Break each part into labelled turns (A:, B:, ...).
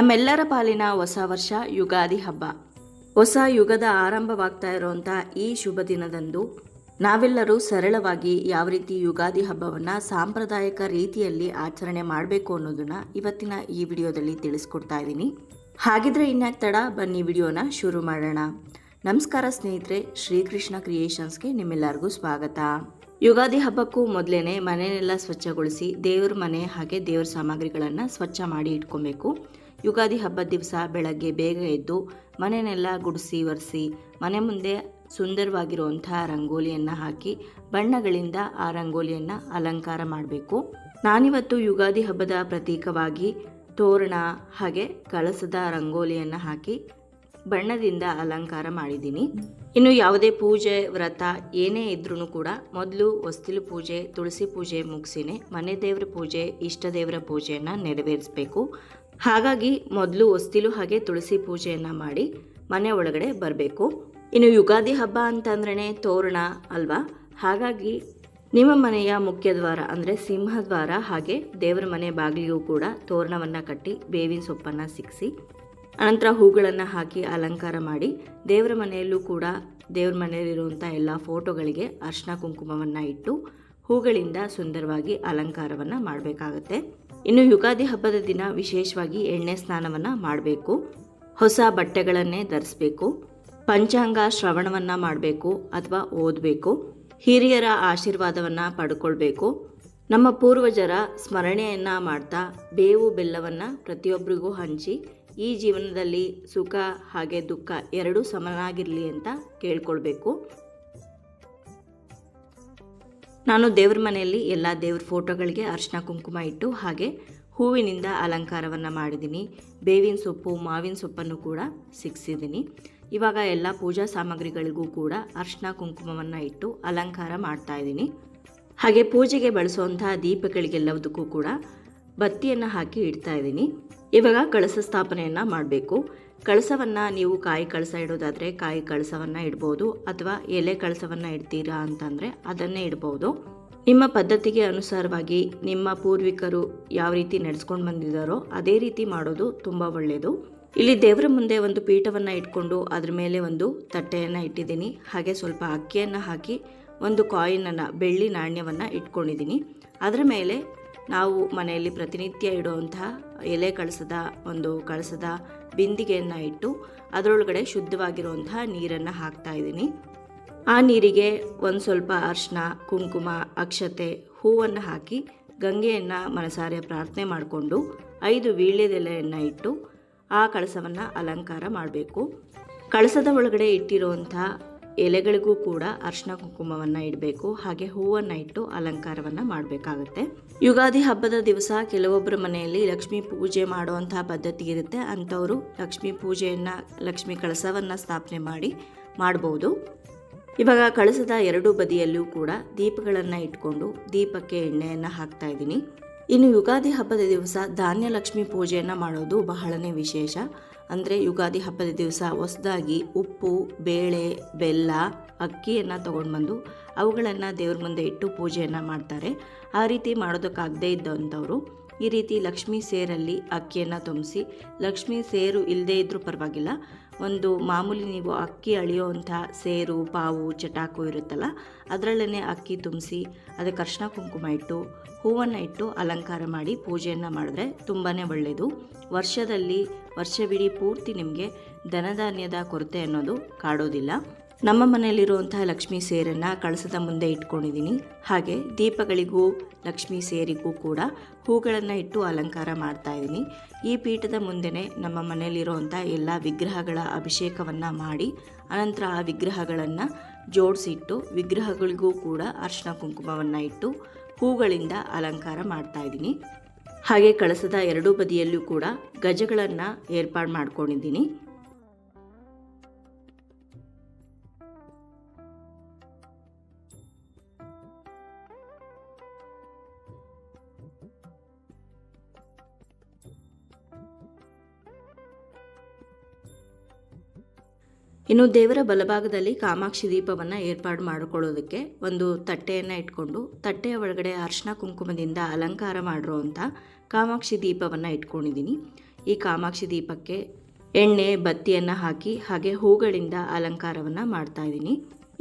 A: ನಮ್ಮೆಲ್ಲರ ಪಾಲಿನ ಹೊಸ ವರ್ಷ ಯುಗಾದಿ ಹಬ್ಬ. ಹೊಸ ಯುಗದ ಆರಂಭವಾಗ್ತಾ ಇರುವಂಥ ಈ ಶುಭ ದಿನದಂದು ನಾವೆಲ್ಲರೂ ಸರಳವಾಗಿ ಯಾವ ರೀತಿ ಯುಗಾದಿ ಹಬ್ಬವನ್ನು ಸಾಂಪ್ರದಾಯಿಕ ರೀತಿಯಲ್ಲಿ ಆಚರಣೆ ಮಾಡಬೇಕು ಅನ್ನೋದನ್ನು ಇವತ್ತಿನ ಈ ವಿಡಿಯೋದಲ್ಲಿ ತಿಳಿಸ್ಕೊಡ್ತಾ ಇದ್ದೀನಿ. ಹಾಗಿದ್ರೆ ಇನ್ಯಾಕೆ ತಡ ಬನ್ನಿ ವಿಡಿಯೋನ ಶುರು ಮಾಡೋಣ. ನಮಸ್ಕಾರ ಸ್ನೇಹಿತರೆ, ಶ್ರೀಕೃಷ್ಣ ಕ್ರಿಯೇಷನ್ಸ್ಗೆ ನಿಮ್ಮೆಲ್ಲರಿಗೂ ಸ್ವಾಗತ. ಯುಗಾದಿ ಹಬ್ಬಕ್ಕೂ ಮೊದಲೇನೆ ಮನೆಯನ್ನೆಲ್ಲ ಸ್ವಚ್ಛಗೊಳಿಸಿ ದೇವ್ರ ಮನೆ ಹಾಗೆ ದೇವ್ರ ಸಾಮಗ್ರಿಗಳನ್ನು ಸ್ವಚ್ಛ ಮಾಡಿ ಇಟ್ಕೊಬೇಕು. ಯುಗಾದಿ ಹಬ್ಬದ ದಿವಸ ಬೆಳಗ್ಗೆ ಬೇಗ ಎದ್ದು ಮನೆಯನ್ನೆಲ್ಲ ಗುಡಿಸಿ ಒರೆಸಿ, ಮನೆ ಮುಂದೆ ಸುಂದರವಾಗಿರುವಂಥ ರಂಗೋಲಿಯನ್ನು ಹಾಕಿ ಬಣ್ಣಗಳಿಂದ ಆ ರಂಗೋಲಿಯನ್ನು ಅಲಂಕಾರ ಮಾಡಬೇಕು. ನಾನಿವತ್ತು ಯುಗಾದಿ ಹಬ್ಬದ ಪ್ರತೀಕವಾಗಿ ತೋರಣ ಹಾಗೆ ಕಳಸದ ರಂಗೋಲಿಯನ್ನು ಹಾಕಿ ಬಣ್ಣದಿಂದ ಅಲಂಕಾರ ಮಾಡಿದ್ದೀನಿ. ಇನ್ನು ಯಾವುದೇ ಪೂಜೆ, ವ್ರತ ಏನೇ ಇದ್ರೂ ಕೂಡ ಮೊದಲು ಹೊಸ್ತಿಲು ಪೂಜೆ, ತುಳಸಿ ಪೂಜೆ ಮುಗಿಸಿನೇ ಮನೆ ದೇವರ ಪೂಜೆ, ಇಷ್ಟ ದೇವರ ಪೂಜೆಯನ್ನು ನೆರವೇರಿಸಬೇಕು. ಹಾಗಾಗಿ ಮೊದಲು ಹೊಸ್ತಿಲು ಹಾಗೆ ತುಳಸಿ ಪೂಜೆಯನ್ನು ಮಾಡಿ ಮನೆ ಒಳಗಡೆ ಬರಬೇಕು. ಇನ್ನು ಯುಗಾದಿ ಹಬ್ಬ ಅಂತಂದ್ರೇ ತೋರಣ ಅಲ್ವಾ? ಹಾಗಾಗಿ ನಿಮ್ಮ ಮನೆಯ ಮುಖ್ಯ ದ್ವಾರ ಅಂದರೆ ಸಿಂಹದ್ವಾರ ಹಾಗೆ ದೇವರ ಮನೆ ಬಾಗಿಲಿಗೂ ಕೂಡ ತೋರಣವನ್ನು ಕಟ್ಟಿ ಬೇವಿನ ಸೊಪ್ಪನ್ನು ಸಿಕ್ಕಿಸಿ ಅನಂತರ ಹೂಗಳನ್ನು ಹಾಕಿ ಅಲಂಕಾರ ಮಾಡಿ ದೇವರ ಮನೆಯಲ್ಲೂ ಕೂಡ ದೇವ್ರ ಮನೆಯಲ್ಲಿರುವಂಥ ಎಲ್ಲ ಫೋಟೋಗಳಿಗೆ ಅರ್ಶಿನ ಕುಂಕುಮವನ್ನು ಇಟ್ಟು ಹೂಗಳಿಂದ ಸುಂದರವಾಗಿ ಅಲಂಕಾರವನ್ನು ಮಾಡಬೇಕಾಗತ್ತೆ. ಇನ್ನು ಯುಗಾದಿ ಹಬ್ಬದ ದಿನ ವಿಶೇಷವಾಗಿ ಎಣ್ಣೆ ಸ್ನಾನವನ್ನು ಮಾಡಬೇಕು. ಹೊಸ ಬಟ್ಟೆಗಳನ್ನೇ ಧರಿಸಬೇಕು. ಪಂಚಾಂಗ ಶ್ರವಣವನ್ನು ಮಾಡಬೇಕು ಅಥವಾ ಓದಬೇಕು. ಹಿರಿಯರ ಆಶೀರ್ವಾದವನ್ನು ಪಡ್ಕೊಳ್ಬೇಕು. ನಮ್ಮ ಪೂರ್ವಜರ ಸ್ಮರಣೆಯನ್ನು ಮಾಡ್ತಾ ಬೇವು ಬೆಲ್ಲವನ್ನು ಪ್ರತಿಯೊಬ್ಬರಿಗೂ ಹಂಚಿ ಈ ಜೀವನದಲ್ಲಿ ಸುಖ ಹಾಗೆ ದುಃಖ ಎರಡೂ ಸಮನಾಗಿರಲಿ ಅಂತ ಕೇಳ್ಕೊಳ್ಬೇಕು. ನಾನು ದೇವ್ರ ಮನೆಯಲ್ಲಿ ಎಲ್ಲ ದೇವ್ರ ಫೋಟೋಗಳಿಗೆ ಅರ್ಶಿನ ಕುಂಕುಮ ಇಟ್ಟು ಹಾಗೆ ಹೂವಿನಿಂದ ಅಲಂಕಾರವನ್ನು ಮಾಡಿದ್ದೀನಿ ಬೇವಿನ ಸೊಪ್ಪು, ಮಾವಿನ ಸೊಪ್ಪನ್ನು ಕೂಡ ಸಿಕ್ಸಿದ್ದೀನಿ ಇವಾಗ ಎಲ್ಲ ಪೂಜಾ ಸಾಮಗ್ರಿಗಳಿಗೂ ಕೂಡ ಅರ್ಶಿನ ಕುಂಕುಮವನ್ನು ಇಟ್ಟು ಅಲಂಕಾರ ಮಾಡ್ತಾ ಇದ್ದೀನಿ ಹಾಗೆ ಪೂಜೆಗೆ ಬಳಸುವಂತಹ ದೀಪಗಳಿಗೆಲ್ಲದಕ್ಕೂ ಕೂಡ ಬತ್ತಿಯನ್ನು ಹಾಕಿ ಇಡ್ತಾ ಇದ್ದೀನಿ ಇವಾಗ ಕಳಸ ಸ್ಥಾಪನೆಯನ್ನು ಮಾಡಬೇಕು. ಕಳಸವನ್ನು ನೀವು ಕಾಯಿ ಕಳಸ ಇಡೋದಾದರೆ ಕಾಯಿ ಕಳಸವನ್ನು ಇಡ್ಬೋದು ಅಥವಾ ಎಲೆ ಕಳಸವನ್ನು ಇಡ್ತೀರಾ ಅಂತಂದರೆ ಅದನ್ನೇ ಇಡ್ಬೋದು. ನಿಮ್ಮ ಪದ್ಧತಿಗೆ ಅನುಸಾರವಾಗಿ ನಿಮ್ಮ ಪೂರ್ವಿಕರು ಯಾವ ರೀತಿ ನಡೆಸ್ಕೊಂಡು ಬಂದಿದ್ದಾರೋ ಅದೇ ರೀತಿ ಮಾಡೋದು ತುಂಬ ಒಳ್ಳೆಯದು ಇಲ್ಲಿ ದೇವರ ಮುಂದೆ ಒಂದು ಪೀಠವನ್ನು ಇಟ್ಕೊಂಡು ಅದರ ಮೇಲೆ ಒಂದು ತಟ್ಟೆಯನ್ನು ಇಟ್ಟಿದ್ದೀನಿ. ಹಾಗೆ ಸ್ವಲ್ಪ ಅಕ್ಕಿಯನ್ನು ಹಾಕಿ ಒಂದು ಕಾಯಿನನ್ನು, ಬೆಳ್ಳಿ ನಾಣ್ಯವನ್ನು ಇಟ್ಕೊಂಡಿದ್ದೀನಿ. ಅದರ ಮೇಲೆ ನಾವು ಮನೆಯಲ್ಲಿ ಪ್ರತಿನಿತ್ಯ ಇಡುವಂತಹ ಎಲೆ ಕಳಸದ ಒಂದು ಕಳಸದ ಬಿಂದಿಗೆಯನ್ನು ಇಟ್ಟು ಅದರೊಳಗಡೆ ಶುದ್ಧವಾಗಿರುವಂತಹ ನೀರನ್ನು ಹಾಕ್ತಾ ಇದ್ದೀನಿ. ಆ ನೀರಿಗೆ ಒಂದು ಸ್ವಲ್ಪ ಅರ್ಶಿನ ಕುಂಕುಮ, ಅಕ್ಷತೆ ಹೂವನ್ನು ಹಾಕಿ ಗಂಗೆಯನ್ನು ಮನಸಾರೆ ಪ್ರಾರ್ಥನೆ ಮಾಡಿಕೊಂಡು ಐದು ವೀಳ್ಯದೆಲೆಯನ್ನು ಇಟ್ಟು ಆ ಕಳಸವನ್ನು ಅಲಂಕಾರ ಮಾಡಬೇಕು. ಕಳಸದ ಒಳಗಡೆ ಇಟ್ಟಿರುವಂಥ ಎಲೆಗಳಿಗೂ ಕೂಡ ಅರ್ಶಿನ ಕುಂಕುಮವನ್ನು ಇಡಬೇಕು. ಹಾಗೆ ಹೂವನ್ನು ಇಟ್ಟು ಅಲಂಕಾರವನ್ನು ಮಾಡಬೇಕಾಗುತ್ತೆ. ಯುಗಾದಿ ಹಬ್ಬದ ದಿವಸ ಕೆಲವೊಬ್ಬರ ಮನೆಯಲ್ಲಿ ಲಕ್ಷ್ಮೀ ಪೂಜೆ ಮಾಡುವಂತಹ ಪದ್ಧತಿ ಇರುತ್ತೆ. ಅಂಥವರು ಲಕ್ಷ್ಮೀ ಪೂಜೆಯನ್ನು, ಲಕ್ಷ್ಮೀ ಕಳಸವನ್ನು ಸ್ಥಾಪನೆ ಮಾಡಿ ಮಾಡ್ಬೋದು. ಇವಾಗ ಕಳಸದ ಎರಡೂ ಬದಿಯಲ್ಲೂ ಕೂಡ ದೀಪಗಳನ್ನು ಇಟ್ಕೊಂಡು ದೀಪಕ್ಕೆ ಎಣ್ಣೆಯನ್ನು ಹಾಕ್ತಾ ಇದ್ದೀನಿ. ಇನ್ನು ಯುಗಾದಿ ಹಬ್ಬದ ದಿವಸ ಧಾನ್ಯ ಲಕ್ಷ್ಮಿ ಪೂಜೆಯನ್ನು ಮಾಡೋದು ಬಹಳನೇ ವಿಶೇಷ. ಅಂದರೆ ಯುಗಾದಿ ಹಬ್ಬದ ದಿವಸ ಹೊಸದಾಗಿ ಉಪ್ಪು, ಬೇಳೆ, ಬೆಲ್ಲ ಅಕ್ಕಿಯನ್ನು ತೊಗೊಂಡು ಬಂದು ಅವುಗಳನ್ನು ದೇವ್ರ ಮುಂದೆ ಇಟ್ಟು ಪೂಜೆಯನ್ನು ಮಾಡ್ತಾರೆ. ಆ ರೀತಿ ಮಾಡೋದಕ್ಕಾಗದೇ ಇದ್ದಂಥವರು ಈ ರೀತಿ ಲಕ್ಷ್ಮೀ ಸೇರಲ್ಲಿ ಅಕ್ಕಿಯನ್ನು ತುಂಬಿಸಿ, ಲಕ್ಷ್ಮೀ ಸೇರು ಇಲ್ಲದೇ ಇದ್ದರೂ ಪರವಾಗಿಲ್ಲ, ಒಂದು ಮಾಮೂಲಿ ನೀವು ಅಕ್ಕಿ ಅಳಿಯೋವಂಥ ಸೇರು, ಪಾವು, ಚಟಾಕು ಇರುತ್ತಲ್ಲ ಅದರಲ್ಲೇ ಅಕ್ಕಿ ತುಂಬಿಸಿ ಅದಕ್ಕೆ ಅರ್ಶಿನ ಕುಂಕುಮ ಇಟ್ಟು, ಹೂವನ್ನು ಇಟ್ಟು ಅಲಂಕಾರ ಮಾಡಿ ಪೂಜೆಯನ್ನು ಮಾಡಿದ್ರೆ ತುಂಬಾ ಒಳ್ಳೆಯದು. ವರ್ಷದಲ್ಲಿ, ವರ್ಷವಿಡೀ ಪೂರ್ತಿ ನಿಮಗೆ ಧನಧಾನ್ಯದ ಕೊರತೆ ಅನ್ನೋದು ಕಾಡೋದಿಲ್ಲ. ನಮ್ಮ ಮನೆಯಲ್ಲಿರುವಂತಹ ಲಕ್ಷ್ಮಿ ಸೇರನ್ನು ಕಳಸದ ಮುಂದೆ ಇಟ್ಕೊಂಡಿದ್ದೀನಿ. ಹಾಗೆ ದೀಪಗಳಿಗೂ, ಲಕ್ಷ್ಮಿ ಸೇರಿಗೂ ಕೂಡ ಹೂಗಳನ್ನು ಇಟ್ಟು ಅಲಂಕಾರ ಮಾಡ್ತಾ ಇದ್ದೀನಿ ಈ ಪೀಠದ ಮುಂದೆನೇ ನಮ್ಮ ಮನೆಯಲ್ಲಿರುವಂಥ ಎಲ್ಲ ವಿಗ್ರಹಗಳ ಅಭಿಷೇಕವನ್ನು ಮಾಡಿ, ಅನಂತರ ಆ ವಿಗ್ರಹಗಳನ್ನು ಜೋಡಿಸಿಟ್ಟು, ವಿಗ್ರಹಗಳಿಗೂ ಕೂಡ ಅರ್ಶಿನ ಕುಂಕುಮವನ್ನು ಇಟ್ಟು ಹೂಗಳಿಂದ ಅಲಂಕಾರ ಮಾಡ್ತಾ ಇದ್ದೀನಿ ಹಾಗೆ ಕಳಸದ ಎರಡೂ ಬದಿಯಲ್ಲೂ ಕೂಡ ಗಜಗಳನ್ನು ಏರ್ಪಾಡು ಮಾಡ್ಕೊಂಡಿದ್ದೀನಿ. ಇನ್ನು ದೇವರ ಬಲಭಾಗದಲ್ಲಿ ಕಾಮಾಕ್ಷಿ ದೀಪವನ್ನು ಏರ್ಪಾಡು ಮಾಡಿಕೊಳ್ಳೋದಕ್ಕೆ ಒಂದು ತಟ್ಟೆಯನ್ನು ಇಟ್ಕೊಂಡು ತಟ್ಟೆಯ ಒಳಗಡೆ ಅರ್ಶಿನ ಕುಂಕುಮದಿಂದ ಅಲಂಕಾರ ಮಾಡಿರುವಂಥ ಕಾಮಾಕ್ಷಿ ದೀಪವನ್ನು ಇಟ್ಕೊಂಡಿದ್ದೀನಿ. ಈ ಕಾಮಾಕ್ಷಿ ದೀಪಕ್ಕೆ ಎಣ್ಣೆ, ಬತ್ತಿಯನ್ನು ಹಾಕಿ ಹಾಗೆ ಹೂಗಳಿಂದ ಅಲಂಕಾರವನ್ನು ಮಾಡ್ತಾ ಇದ್ದೀನಿ.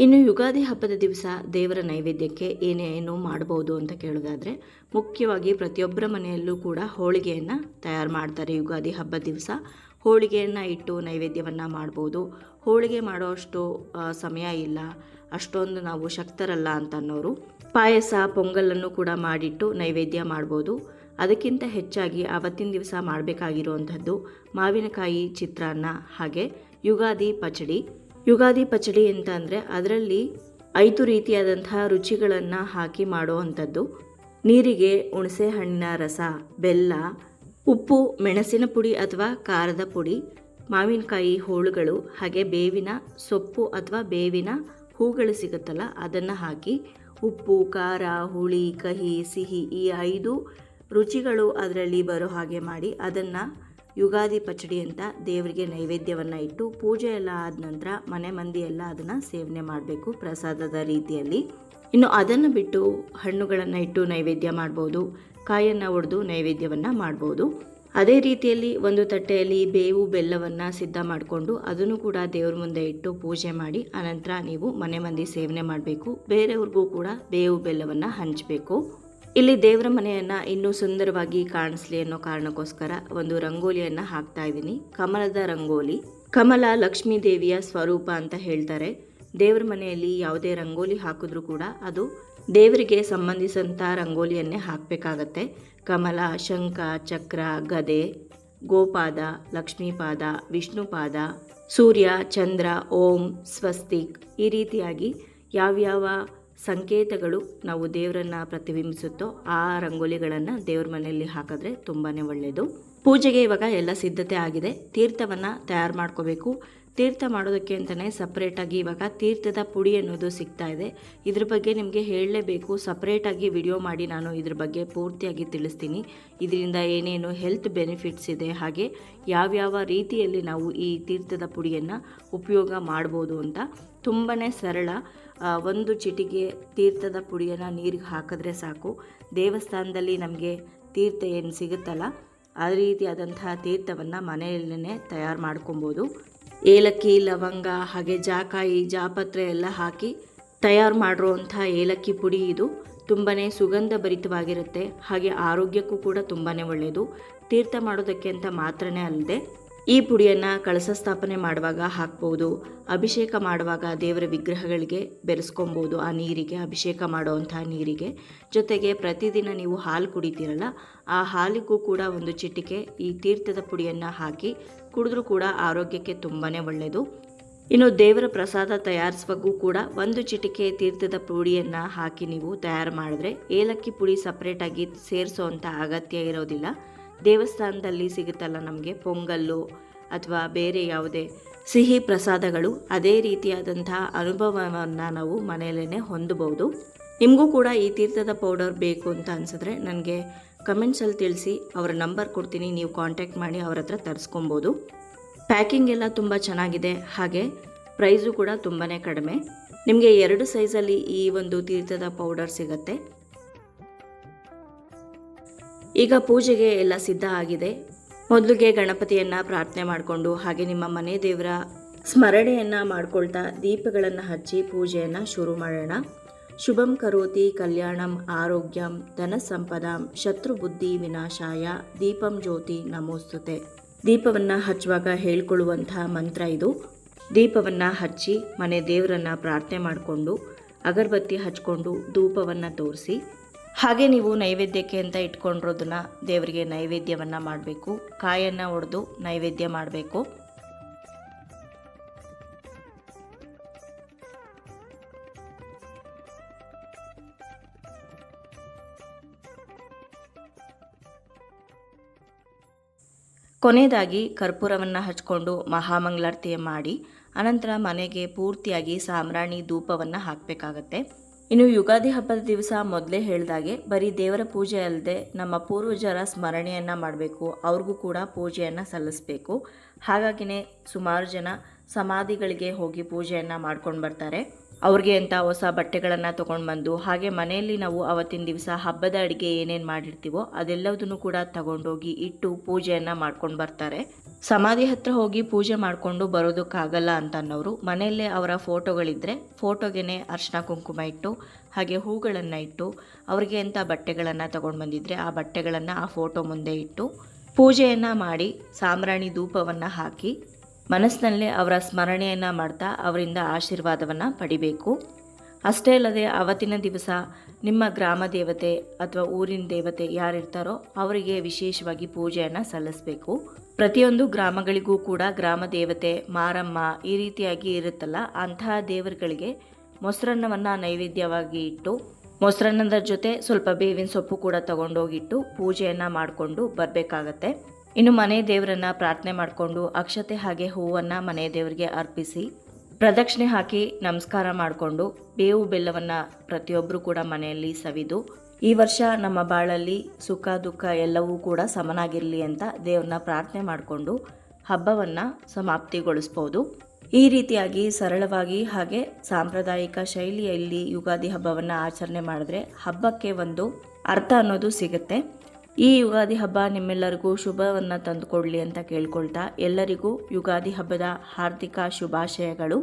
A: ಇನ್ನು ಯುಗಾದಿ ಹಬ್ಬದ ದಿವಸ ದೇವರ ನೈವೇದ್ಯಕ್ಕೆ ಏನೇನು ಮಾಡ್ಬೋದು ಅಂತ ಕೇಳೋದಾದರೆ ಮುಖ್ಯವಾಗಿ ಪ್ರತಿಯೊಬ್ಬರ ಮನೆಯಲ್ಲೂ ಕೂಡ ಹೋಳಿಗೆಯನ್ನು ತಯಾರು ಮಾಡ್ತಾರೆ ಯುಗಾದಿ ಹಬ್ಬದ ದಿವಸ. ಹೋಳಿಗೆಯನ್ನು ಇಟ್ಟು ನೈವೇದ್ಯವನ್ನು ಮಾಡ್ಬೋದು. ಹೋಳಿಗೆ ಮಾಡೋಷ್ಟು ಅಷ್ಟು ಸಮಯ ಇಲ್ಲ. ಅಷ್ಟೊಂದು ನಾವು ಶಕ್ತರಲ್ಲ ಅಂತ ಅನ್ನೋರು. ಪಾಯಸ, ಪೊಂಗಲನ್ನು ಕೂಡ ಮಾಡಿಟ್ಟು ನೈವೇದ್ಯ ಮಾಡ್ಬೋದು. ಅದಕ್ಕಿಂತ ಹೆಚ್ಚಾಗಿ ಆವತ್ತಿನ ದಿವಸ ಮಾಡಬೇಕಾಗಿರುವಂಥದ್ದು ಮಾವಿನಕಾಯಿ ಚಿತ್ರಾನ್ನ, ಹಾಗೆ ಯುಗಾದಿ ಪಚಡಿ. ಯುಗಾದಿ ಪಚಡಿ ಅಂತ ಅಂದರೆ ಅದರಲ್ಲಿ ಐದು ರೀತಿಯಾದಂತಹ ರುಚಿಗಳನ್ನು ಹಾಕಿ ಮಾಡುವಂಥದ್ದು. ನೀರಿಗೆ ಹುಣಸೆ ಹಣ್ಣಿನ ರಸ, ಬೆಲ್ಲ ಉಪ್ಪು, ಮೆಣಸಿನ ಪುಡಿ ಅಥವಾ ಖಾರದ ಪುಡಿ, ಮಾವಿನಕಾಯಿ ಹೋಳುಗಳು, ಹಾಗೆ ಬೇವಿನ ಸೊಪ್ಪು ಅಥವಾ ಬೇವಿನ ಹೂಗಳು ಸಿಗುತ್ತಲ್ಲ, ಅದನ್ನು ಹಾಕಿ ಉಪ್ಪು, ಖಾರ, ಹುಳಿ, ಕಹಿ, ಸಿಹಿ ಈ ಐದು ರುಚಿಗಳು ಅದರಲ್ಲಿ ಬರೋ ಹಾಗೆ ಮಾಡಿ ಅದನ್ನು ಯುಗಾದಿ ಪಚಡಿ ಅಂತ ದೇವರಿಗೆ ನೈವೇದ್ಯವನ್ನು ಇಟ್ಟು ಪೂಜೆ ಎಲ್ಲ ಆದ ನಂತರ ಮನೆ ಮಂದಿ ಎಲ್ಲ ಅದನ್ನು ಸೇವನೆ ಮಾಡಬೇಕು ಪ್ರಸಾದದ ರೀತಿಯಲ್ಲಿ. ಇನ್ನು ಅದನ್ನು ಬಿಟ್ಟು ಹಣ್ಣುಗಳನ್ನು ಇಟ್ಟು ನೈವೇದ್ಯ ಮಾಡ್ಬೋದು, ಕಾಯನ್ನು ಒಡೆದು ನೈವೇದ್ಯವನ್ನು ಮಾಡ್ಬೋದು. ಅದೇ ರೀತಿಯಲ್ಲಿ ಒಂದು ತಟ್ಟೆಯಲ್ಲಿ ಬೇವು, ಬೆಲ್ಲವನ್ನು ಸಿದ್ಧ ಮಾಡಿಕೊಂಡು ಅದನ್ನು ಕೂಡ ದೇವ್ರ ಮುಂದೆ ಇಟ್ಟು ಪೂಜೆ ಮಾಡಿ ಅನಂತರ ನೀವು ಮನೆ ಮಂದಿ ಸೇವನೆ ಮಾಡಬೇಕು. ಬೇರೆಯವ್ರಿಗೂ ಕೂಡ ಬೇವು, ಬೆಲ್ಲವನ್ನು ಹಂಚಬೇಕು. ಇಲ್ಲಿ ದೇವರ ಮನೆಯನ್ನು ಇನ್ನೂ ಸುಂದರವಾಗಿ ಕಾಣಿಸ್ಲಿ ಅನ್ನೋ ಕಾರಣಕ್ಕೋಸ್ಕರ ಒಂದು ರಂಗೋಲಿಯನ್ನು ಹಾಕ್ತಾ ಇದ್ದೀನಿ. ಕಮಲದ ರಂಗೋಲಿ. ಕಮಲ ಲಕ್ಷ್ಮೀ ದೇವಿಯ ಸ್ವರೂಪ ಅಂತ ಹೇಳ್ತಾರೆ. ದೇವರ ಮನೆಯಲ್ಲಿ ಯಾವುದೇ ರಂಗೋಲಿ ಹಾಕಿದ್ರೂ ಕೂಡ ಅದು ದೇವರಿಗೆ ಸಂಬಂಧಿಸಿದಂಥ ರಂಗೋಲಿಯನ್ನೇ ಹಾಕಬೇಕಾಗತ್ತೆ. ಕಮಲ, ಶಂಖ, ಚಕ್ರ, ಗದೆ, ಗೋಪಾದ, ಲಕ್ಷ್ಮೀಪಾದ, ವಿಷ್ಣುಪಾದ, ಸೂರ್ಯ, ಚಂದ್ರ, ಓಂ, ಸ್ವಸ್ತಿಕ್ ಈ ರೀತಿಯಾಗಿ ಯಾವ್ಯಾವ ಸಂಕೇತಗಳು ನಾವು ದೇವರನ್ನ ಪ್ರತಿಬಿಂಬಿಸುತ್ತೋ ಆ ರಂಗೋಲಿಗಳನ್ನು ದೇವ್ರ ಮನೆಯಲ್ಲಿ ಹಾಕಿದ್ರೆ ತುಂಬಾ ಒಳ್ಳೆಯದು ಪೂಜೆಗೆ ಇವಾಗ ಎಲ್ಲ ಸಿದ್ಧತೆ ಆಗಿದೆ. ತೀರ್ಥವನ್ನು ತಯಾರು ಮಾಡ್ಕೋಬೇಕು. ತೀರ್ಥ ಮಾಡೋದಕ್ಕೆ ಅಂತಲೇ ಸಪ್ರೇಟಾಗಿ ಇವಾಗ ತೀರ್ಥದ ಪುಡಿ ಅನ್ನೋದು ಸಿಗ್ತಾ ಇದೆ. ಇದ್ರ ಬಗ್ಗೆ ನಿಮಗೆ ಹೇಳಲೇಬೇಕು. ಸಪ್ರೇಟಾಗಿ ವಿಡಿಯೋ ಮಾಡಿ ನಾನು ಇದ್ರ ಬಗ್ಗೆ ಪೂರ್ತಿಯಾಗಿ ತಿಳಿಸ್ತೀನಿ. ಇದರಿಂದ ಏನೇನು ಹೆಲ್ತ್ ಬೆನಿಫಿಟ್ಸ್ ಇದೆ. ಹಾಗೆ ಯಾವ್ಯಾವ ರೀತಿಯಲ್ಲಿ ನಾವು ಈ ತೀರ್ಥದ ಪುಡಿಯನ್ನು ಉಪಯೋಗ ಮಾಡ್ಬೋದು ಅಂತ ತುಂಬಾ ಸರಳ. ಒಂದು ಚಿಟಿಗೆ ತೀರ್ಥದ ಪುಡಿಯನ್ನು ನೀರಿಗೆ ಹಾಕಿದ್ರೆ ಸಾಕು. ದೇವಸ್ಥಾನದಲ್ಲಿ ನಮಗೆ ತೀರ್ಥ ಏನು ಸಿಗುತ್ತಲ್ಲ ಆ ರೀತಿಯಾದಂತಹ ತೀರ್ಥವನ್ನು ಮನೆಯಲ್ಲೇ ತಯಾರು ಮಾಡ್ಕೊಬೋದು. ಏಲಕ್ಕಿ, ಲವಂಗ, ಹಾಗೆ ಜಾಕಾಯಿ, ಜಾಪತ್ರೆ ಎಲ್ಲ ಹಾಕಿ ತಯಾರು ಮಾಡಿರುವಂಥ ಏಲಕ್ಕಿ ಪುಡಿ ಇದು ತುಂಬಾ ಸುಗಂಧ ಭರಿತವಾಗಿರುತ್ತೆ ಹಾಗೆ ಆರೋಗ್ಯಕ್ಕೂ ಕೂಡ ತುಂಬಾ ಒಳ್ಳೆಯದು ತೀರ್ಥ ಮಾಡೋದಕ್ಕೆ ಅಂತ ಮಾತ್ರನೇ ಅಲ್ಲದೆ ಈ ಪುಡಿಯನ್ನು ಕಳಸ ಸ್ಥಾಪನೆ ಮಾಡುವಾಗ ಹಾಕ್ಬೋದು. ಅಭಿಷೇಕ ಮಾಡುವಾಗ ದೇವರ ವಿಗ್ರಹಗಳಿಗೆ ಬೆರೆಸ್ಕೊಬೋದು ಆ ನೀರಿಗೆ, ಅಭಿಷೇಕ ಮಾಡುವಂಥ ನೀರಿಗೆ. ಜೊತೆಗೆ ಪ್ರತಿದಿನ ನೀವು ಹಾಲು ಕುಡಿತೀರಲ್ಲ, ಆ ಹಾಲಿಗೂ ಕೂಡ ಒಂದು ಚಿಟಿಕೆ ಈ ತೀರ್ಥದ ಪುಡಿಯನ್ನು ಹಾಕಿ ಕುಡಿದ್ರೂ ಕೂಡ ಆರೋಗ್ಯಕ್ಕೆ ತುಂಬಾ ಒಳ್ಳೆಯದು ಇನ್ನು ದೇವರ ಪ್ರಸಾದ ತಯಾರಿಸುವಾಗೂ ಕೂಡ ಒಂದು ಚಿಟಿಕೆ ತೀರ್ಥದ ಪುಡಿಯನ್ನು ಹಾಕಿ ನೀವು ತಯಾರು ಮಾಡಿದ್ರೆ ಏಲಕ್ಕಿ ಪುಡಿ ಸಪ್ರೇಟಾಗಿ ಸೇರಿಸೋ ಅಂಥ ಅಗತ್ಯ ಇರೋದಿಲ್ಲ. ದೇವಸ್ಥಾನದಲ್ಲಿ ಸಿಗುತ್ತಲ್ಲ ನಮಗೆ, ಪೊಂಗಲ್ಲು ಅಥವಾ ಬೇರೆ ಯಾವುದೇ ಸಿಹಿ ಪ್ರಸಾದಗಳು, ಅದೇ ರೀತಿಯಾದಂತಹ ಅನುಭವವನ್ನು ನಾವು ಮನೆಯಲ್ಲೇ ಹೊಂದಬಹುದು. ನಿಮಗೂ ಕೂಡ ಈ ತೀರ್ಥದ ಪೌಡರ್ ಬೇಕು ಅಂತ ಅನಿಸಿದ್ರೆ ನನಗೆ ಕಮೆಂಟ್ಸಲ್ಲಿ ತಿಳಿಸಿ, ಅವರ ನಂಬರ್ ಕೊಡ್ತೀನಿ, ನೀವು ಕಾಂಟ್ಯಾಕ್ಟ್ ಮಾಡಿ ಅವ್ರ ಹತ್ರ ತರಿಸ್ಕೊಬೋದು. ಪ್ಯಾಕಿಂಗ್ ಎಲ್ಲ ತುಂಬ ಚೆನ್ನಾಗಿದೆ, ಹಾಗೆ ಪ್ರೈಸು ಕೂಡ ತುಂಬಾ ಕಡಿಮೆ. ನಿಮಗೆ ಎರಡು ಸೈಜಲ್ಲಿ ಈ ಒಂದು ತೀರ್ಥದ ಪೌಡರ್ ಸಿಗುತ್ತೆ. ಈಗ ಪೂಜೆಗೆ ಎಲ್ಲ ಸಿದ್ಧ ಆಗಿದೆ. ಮೊದಲಿಗೆ ಗಣಪತಿಯನ್ನ ಪ್ರಾರ್ಥನೆ ಮಾಡಿಕೊಂಡು ಹಾಗೆ ನಿಮ್ಮ ಮನೆ ದೇವರ ಸ್ಮರಣೆಯನ್ನ ಮಾಡ್ಕೊಳ್ತಾ ದೀಪಗಳನ್ನು ಹಚ್ಚಿ ಪೂಜೆಯನ್ನು ಶುರು ಮಾಡೋಣ. ಶುಭಂ ಕರೋತಿ ಕಲ್ಯಾಣಂ ಆರೋಗ್ಯಂ ಧನ ಸಂಪದಾಂ ಶತ್ರು ಬುದ್ಧಿ ವಿನಾಶಾಯ ದೀಪಂ ಜ್ಯೋತಿ ನಮೋಸ್ತುತೆ. ದೀಪವನ್ನು ಹಚ್ಚುವಾಗ ಹೇಳ್ಕೊಳ್ಳುವಂತಹ ಮಂತ್ರ ಇದು. ದೀಪವನ್ನು ಹಚ್ಚಿ ಮನೆ ದೇವರನ್ನ ಪ್ರಾರ್ಥನೆ ಮಾಡಿಕೊಂಡು, ಅಗರಬತ್ತಿ ಹಚ್ಕೊಂಡು, ಧೂಪವನ್ನು ತೋರಿಸಿ. ಹಾಗೆ ನೀವು ನೈವೇದ್ಯಕ್ಕೆ ಅಂತ ಇಟ್ಕೊಂಡಿರೋದನ್ನ ದೇವರಿಗೆ ನೈವೇದ್ಯವನ್ನು ಮಾಡಬೇಕು. ಕಾಯನ್ನು ಒಡೆದು ನೈವೇದ್ಯ ಮಾಡಬೇಕು. ಕೊನೆಯದಾಗಿ ಕರ್ಪೂರವನ್ನು ಹಚ್ಕೊಂಡು ಮಹಾಮಂಗಳಾರತಿ ಮಾಡಿ, ಅನಂತರ ಮನೆಗೆ ಪೂರ್ತಿಯಾಗಿ ಸಾಮ್ರಾಣಿ ಧೂಪವನ್ನು ಹಾಕಬೇಕಾಗತ್ತೆ. ಇನ್ನು ಯುಗಾದಿ ಹಬ್ಬದ ದಿವಸ ಮೊದಲೇ ಹೇಳಿದಾಗೆ ಬರೀ ದೇವರ ಪೂಜೆ ಅಲ್ಲದೆ ನಮ್ಮ ಪೂರ್ವಜರ ಸ್ಮರಣೆಯನ್ನು ಮಾಡಬೇಕು, ಅವ್ರಿಗೂ ಕೂಡ ಪೂಜೆಯನ್ನು ಸಲ್ಲಿಸಬೇಕು. ಹಾಗಾಗಿನೇ ಸುಮಾರು ಜನ ಸಮಾಧಿಗಳಿಗೆ ಹೋಗಿ ಪೂಜೆಯನ್ನು ಮಾಡ್ಕೊಂಡು ಬರ್ತಾರೆ. ಅವ್ರಿಗೆ ಅಂತ ಹೊಸ ಬಟ್ಟೆಗಳನ್ನು ತೊಗೊಂಡು ಬಂದು, ಹಾಗೆ ಮನೆಯಲ್ಲಿ ನಾವು ಅವತ್ತಿನ ದಿವಸ ಹಬ್ಬದ ಅಡುಗೆ ಏನೇನು ಮಾಡಿರ್ತೀವೋ ಅದೆಲ್ಲದನ್ನು ಕೂಡ ತಗೊಂಡೋಗಿ ಇಟ್ಟು ಪೂಜೆಯನ್ನು ಮಾಡ್ಕೊಂಡು ಬರ್ತಾರೆ. ಸಮಾಧಿ ಹತ್ರ ಹೋಗಿ ಪೂಜೆ ಮಾಡಿಕೊಂಡು ಬರೋದಕ್ಕಾಗಲ್ಲ ಅಂತ ಅನ್ನೋರು ಮನೆಯಲ್ಲೇ ಅವರ ಫೋಟೋಗಳಿದ್ದರೆ ಫೋಟೋಗೆನೆ ಅರ್ಶಿನ ಕುಂಕುಮ ಇಟ್ಟು, ಹಾಗೆ ಹೂಗಳನ್ನು ಇಟ್ಟು, ಅವ್ರಿಗೆ ಅಂತ ಬಟ್ಟೆಗಳನ್ನು ತಗೊಂಡು ಬಂದಿದ್ರೆ ಆ ಬಟ್ಟೆಗಳನ್ನು ಆ ಫೋಟೋ ಮುಂದೆ ಇಟ್ಟು ಪೂಜೆಯನ್ನು ಮಾಡಿ, ಸಾಂಬ್ರಾಣಿ ಧೂಪವನ್ನು ಹಾಕಿ ಮನಸ್ಸಿನಲ್ಲೇ ಅವರ ಸ್ಮರಣೆಯನ್ನು ಮಾಡ್ತಾ ಅವರಿಂದ ಆಶೀರ್ವಾದವನ್ನು ಪಡಿಬೇಕು. ಅಷ್ಟೇ ಅಲ್ಲದೆ ಅವತ್ತಿನ ದಿವಸ ನಿಮ್ಮ ಗ್ರಾಮ ದೇವತೆ ಅಥವಾ ಊರಿನ ದೇವತೆ ಯಾರಿರ್ತಾರೋ ಅವರಿಗೆ ವಿಶೇಷವಾಗಿ ಪೂಜೆಯನ್ನು ಸಲ್ಲಿಸಬೇಕು. ಪ್ರತಿಯೊಂದು ಗ್ರಾಮಗಳಿಗೂ ಕೂಡ ಗ್ರಾಮ ದೇವತೆ ಮಾರಮ್ಮ ಈ ರೀತಿಯಾಗಿ ಇರುತ್ತಲ್ಲ, ಅಂತಹ ದೇವರುಗಳಿಗೆ ಮೊಸರನ್ನವನ್ನು ನೈವೇದ್ಯವಾಗಿ ಇಟ್ಟು, ಮೊಸರನ್ನದ ಜೊತೆ ಸ್ವಲ್ಪ ಬೇವಿನ ಸೊಪ್ಪು ಕೂಡ ತಗೊಂಡೋಗಿಟ್ಟು ಪೂಜೆಯನ್ನು ಮಾಡಿಕೊಂಡು ಬರಬೇಕಾಗತ್ತೆ. ಇನ್ನು ಮನೆ ದೇವರನ್ನ ಪ್ರಾರ್ಥನೆ ಮಾಡಿಕೊಂಡು ಅಕ್ಷತೆ ಹಾಗೆ ಹೂವನ್ನು ಮನೆ ದೇವರಿಗೆ ಅರ್ಪಿಸಿ ಪ್ರದಕ್ಷಿಣೆ ಹಾಕಿ ನಮಸ್ಕಾರ ಮಾಡಿಕೊಂಡು ಬೇವು ಬೆಲ್ಲವನ್ನು ಪ್ರತಿಯೊಬ್ಬರು ಕೂಡ ಮನೆಯಲ್ಲಿ ಸವಿದು ಈ ವರ್ಷ ನಮ್ಮ ಬಾಳಲ್ಲಿ ಸುಖ ದುಃಖ ಎಲ್ಲವೂ ಕೂಡ ಸಮನಾಗಿರಲಿ ಅಂತ ದೇವ್ರನ್ನ ಪ್ರಾರ್ಥನೆ ಮಾಡಿಕೊಂಡು ಹಬ್ಬವನ್ನು ಸಮಾಪ್ತಿಗೊಳಿಸ್ಬೋದು. ಈ ರೀತಿಯಾಗಿ ಸರಳವಾಗಿ ಹಾಗೆ ಸಾಂಪ್ರದಾಯಿಕ ಶೈಲಿಯಲ್ಲಿ ಯುಗಾದಿ ಹಬ್ಬವನ್ನು ಆಚರಣೆ ಮಾಡಿದ್ರೆ ಹಬ್ಬಕ್ಕೆ ಒಂದು ಅರ್ಥ ಅನ್ನೋದು ಸಿಗುತ್ತೆ. ಈ ಯುಗಾದಿ ಹಬ್ಬ ನಿಮ್ಮೆಲ್ಲರಿಗೂ ಶುಭವನ್ನು ತಂದುಕೊಡಲಿ ಅಂತ ಕೇಳ್ಕೊಳ್ತಾ ಎಲ್ಲರಿಗೂ ಯುಗಾದಿ ಹಬ್ಬದ ಹಾರ್ದಿಕ ಶುಭಾಶಯಗಳು.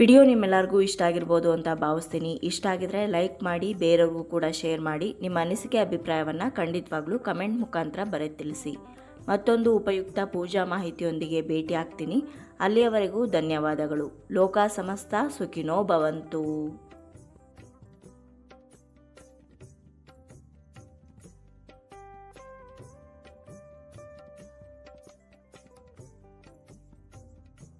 A: ವಿಡಿಯೋ ನಿಮ್ಮೆಲ್ಲರಿಗೂ ಇಷ್ಟ ಆಗಿರ್ಬೋದು ಅಂತ ಭಾವಿಸ್ತೀನಿ. ಇಷ್ಟ ಆಗಿದ್ರೆ ಲೈಕ್ ಮಾಡಿ, ಬೇರೆಯವ್ರಿಗೂ ಕೂಡ ಶೇರ್ ಮಾಡಿ. ನಿಮ್ಮ ಅನಿಸಿಕೆ, ಅಭಿಪ್ರಾಯವನ್ನು ಖಂಡಿತವಾಗ್ಲೂ ಕಮೆಂಟ್ ಮುಖಾಂತರ ಬರೆ ತಿಳಿಸಿ ಮತ್ತೊಂದು ಉಪಯುಕ್ತ ಪೂಜಾ ಮಾಹಿತಿಯೊಂದಿಗೆ ಭೇಟಿ ಆಗ್ತೀನಿ. ಅಲ್ಲಿಯವರೆಗೂ ಧನ್ಯವಾದಗಳು. ಲೋಕ ಸಮಸ್ತ ಸುಖಿನೋ ಭವಂತು.